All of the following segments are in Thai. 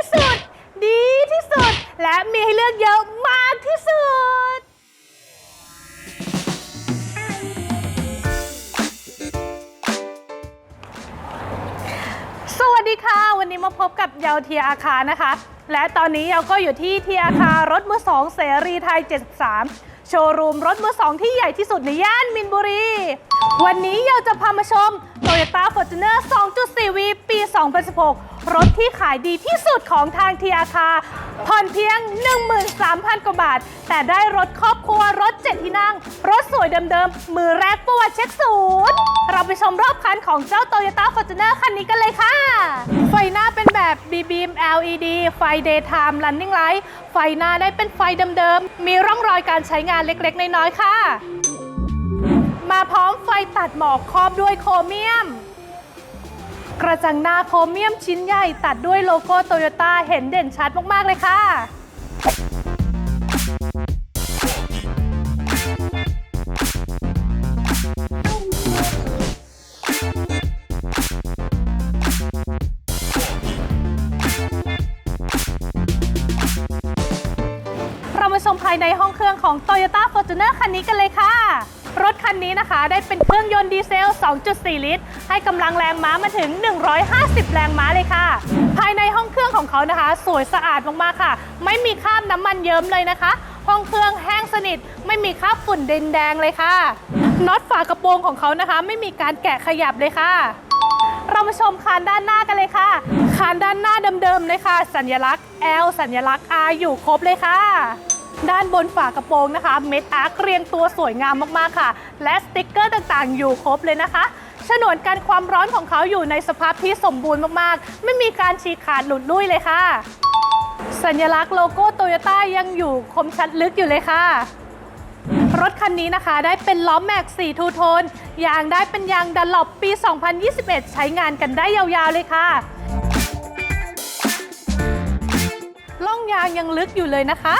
ที่สุด ดีที่สุด และมีให้เลือกเยอะมากที่สุด สวัสดีค่ะ วันนี้มาพบกับเยาวเทียอาคารนะคะ และตอนนี้เยาก็อยู่ที่เทียอาคารถมือสองเสรีไทย 73 โชว์รูมรถมือสองที่ใหญ่ที่สุดในย่านมินบุรี วันนี้เยาจะพามาชม Toyota Fortuner 2.4V ปี 2016 รถที่ขายดีที่สุดของทางเทียอาคาผ่อนเพียง 13,000 กว่าบาท แต่ได้รถครอบครัวรถ7ที่นั่ง รถสวยเดิมๆ มือแรกประวัติเช็คศูนย์ เราไปชมรอบคันของเจ้า Toyota Fortuner คันนี้กันเลยค่ะ ไฟหน้าเป็นแบบ B-beam LED ไฟ daytime running light ไฟหน้าได้เป็นไฟเดิมๆ มีร่องรอยการใช้งานเล็กๆ น้อยๆ ค่ะ มาพร้อมไฟตัดหมอกครอบด้วยโครเมียม กระจังหน้าโครเมียมชิ้นใหญ่ตัดด้วยโลโก้โตโยต้าเห็นเด่นชัดมาก ๆ เลยค่ะ เรามาชมภายในห้องเครื่องของ Toyota Fortuner คันนี้กันเลยค่ะ รถคันนี้นะคะ ได้เป็นเครื่องยนต์ดีเซล 2.4 ลิตร ให้กำลังแรงม้ามาถึง 150 แรงม้าเลยค่ะ ภายในห้องเครื่องของเขานะคะ สวยสะอาดมากๆค่ะ ไม่มีคราบน้ำมันเยิ้มเลยนะคะ ห้องเครื่องแห้งสนิท ไม่มีคราบฝุ่นดินแดงเลยค่ะน็อตฝากระโปรงของเขานะคะ ไม่มีการแกะขยับเลยค่ะ เรามาชมคานด้านหน้ากันเลยค่ะ คานด้านหน้าเดิมๆเลยค่ะ สัญลักษณ์ L สัญลักษณ์ R อยู่ครบเลยค่ะ ด้านบนฝากระโปรงนะคะ เม็ดอาร์คเรียงตัวสวยงามมากๆค่ะ และสติกเกอร์ต่างๆ อยู่ครบเลยนะคะฉนวนกันความร้อนของเขาอยู่ในสภาพที่สมบูรณ์มากๆ ไม่มีการฉีกขาดหลุดลุ่ยเลยค่ะ สัญลักษณ์โลโก้โตโยต้ายังอยู่คมชัดลึกอยู่เลยค่ะ รถคันนี้นะคะได้เป็นล้อแม็ก4ทูโทน ยางได้เป็นยางดันหลบปี 2021 ใช้งานกันได้ยาวๆเลยค่ะล่องยางยังลึกอยู่เลยนะคะ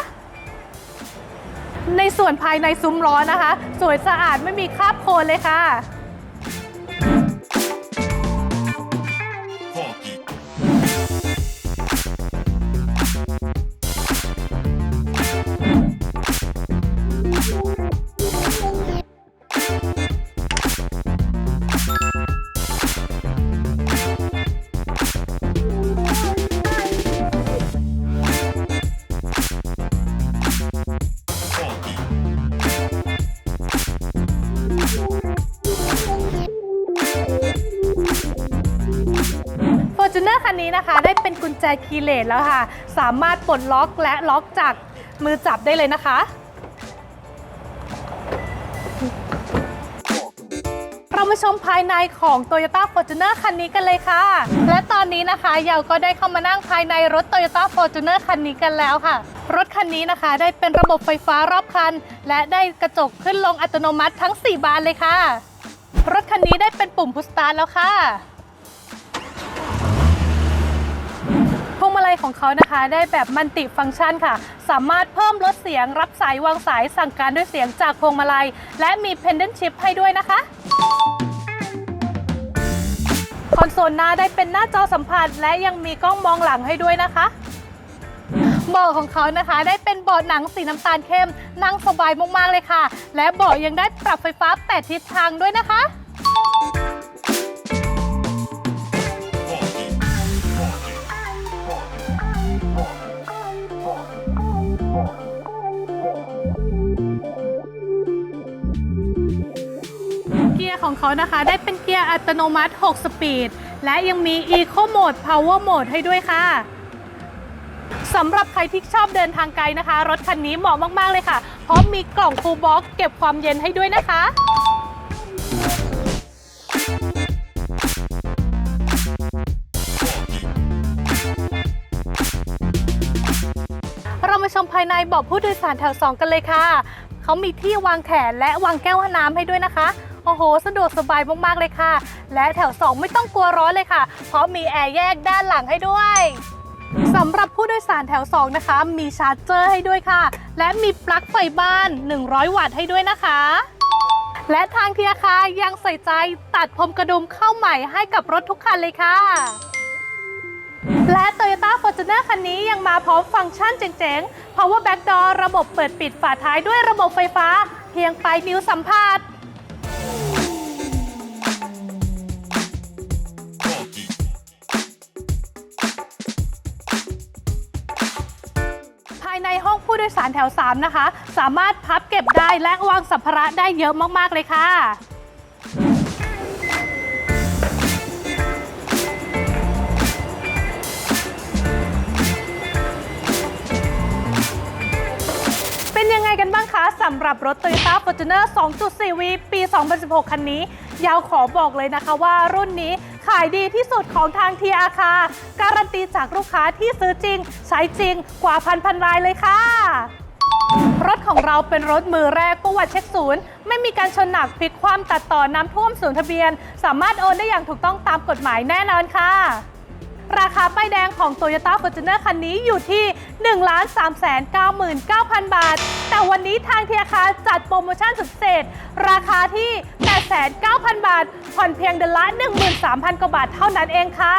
ในส่วนภายในซุ้มล้อนะคะ สวยสะอาดไม่มีคราบโคลนเลยค่ะ นี้นะคะ ได้เป็นกุญแจคีย์เลสแล้วค่ะ สามารถปลดล็อกและล็อกจากมือจับได้เลยนะคะเรามาชมภายในของ Toyota Fortuner คันนี้กันเลยค่ะ และตอนนี้นะคะเยาวก็ได้เข้ามานั่งภายในรถ Toyota Fortuner คันนี้กันแล้วค่ะ รถคันนี้นะคะ ได้เป็นระบบไฟฟ้ารอบคัน และได้กระจกขึ้นลงอัตโนมัติทั้ง 4 บานเลยค่ะ รถคันนี้ได้เป็นปุ่มพุชสตาร์แล้วค่ะ พวงมาลัยของเขานะคะ ได้แบบมัลติฟังก์ชันค่ะ สามารถเพิ่มลดเสียงรับสายวางสายสั่งการด้วยเสียงจากพวงมาลัย และมี pendant chip ให้ด้วยนะคะคอนโซลหน้าได้เป็นหน้าจอสัมผัส และยังมีกล้องมองหลังให้ด้วยนะคะเบาะของเขานะคะ ได้เป็นเบาะหนังสีน้ำตาลเข้ม นั่งสบายมากๆเลยค่ะ และเบาะยังได้ปรับไฟฟ้า 8 ทิศทางด้วยนะคะ ของเขานะคะ ได้เป็นเกียร์อัตโนมัติ 6 สปีด และยังมี Eco Mode Power Mode ให้ด้วยค่ะสำหรับใครที่ชอบเดินทางไกลนะคะ รถคันนี้เหมาะมาก ๆ เลยค่ะ เพราะมีกล่องฟูลบ็อกเก็บความเย็นให้ด้วยนะคะเรามาชมภายในเบาะผู้โดยสารแถว 2 กันเลยค่ะ เขามีที่วางแขนและวางแก้วน้ำให้ด้วยนะคะ โอ้โห สะดวกสบายมากๆเลยค่ะ และแถว 2 ไม่ต้องกลัวร้อนเลยค่ะ เพราะมีแอร์แยกด้านหลังให้ด้วยสำหรับผู้โดยสารแถว 2 นะคะ มีชาร์จเจอร์ให้ด้วยค่ะ และมีปลั๊กไฟบ้าน 100 วัตต์ให้ด้วยนะคะ และทางเทียคายังใส่ใจตัดพรมกระดุมเข้าใหม่ให้กับรถทุกคันเลยค่ะ และ Toyota Fortuner คันนี้ยังมาพร้อมฟังก์ชันเจ๋งๆ Power Back Door ระบบเปิดปิดฝาท้ายด้วยระบบไฟฟ้า เพียงปลายนิ้วสัมผัส โดยสารแถว 3 นะคะ สามารถพับเก็บได้และวางสัมภาระได้เยอะมาก ๆ เลยค่ะเป็นยังไงกันบ้างคะสำหรับรถ Toyota Fortuner 2.4V ปี 2016 คันนี้ ยาวขอบอกเลยนะคะว่ารุ่นนี้ ขายดีที่สุดของทางทีอาคาการันตีจากลูกค้าที่ซื้อจริง ใช้จริงกว่าพันพันรายเลยค่ะ รถของเราเป็นรถมือแรกประวัติเช็คศูนย์ ไม่มีการชนหนักพลิกความตัดต่อน้ำท่วมศูนย์ทะเบียน สามารถโอนได้อย่างถูกต้องตามกฎหมายแน่นอนค่ะาคาป้ายแดงของ Toyota Fortuner คันนี้อยู่ที่ 1 3 9 9 0 0 0 บาท แต่วันนี้ทางเทียคาจัดโปรโมชั่นสุดพิเศษ ราคาที่ 8,900 บาท ผ่อนเพียงเดือนละ 13,000 กว่าบาทเท่านั้นเองค่ะ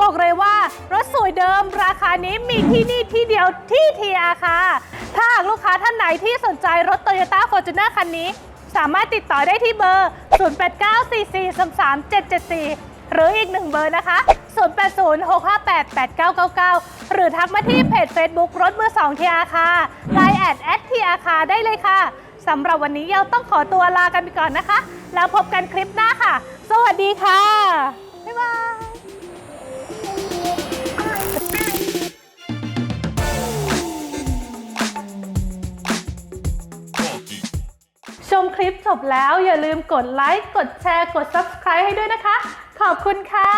บอกเลยว่ารถสวยเดิม ราคานี้มีที่นี่ที่เดียวที่เทียค่ะ ถ้าหากลูกค้าท่านไหนที่สนใจรถ Toyota Fortuner คันนี้ สามารถติดต่อได้ที่เบอร์ 0894433774 หรืออีกหนึ่งเบอร์นะคะ 0806588999 หรือทักมาที่เพจ Facebook รถมือ2 TR ค่ะ Line แอดแอด TR ค่ะได้เลยค่ะสำหรับวันนี้เราต้องขอตัวลากันไปก่อนนะคะ แล้วพบกันคลิปหน้าค่ะ สวัสดีค่ะ บ๊ายบายชมคลิปจบแล้วอย่าลืมกดไลค์ กดแชร์ กด Subscribe ให้ด้วยนะคะ ขอบคุณค่ะ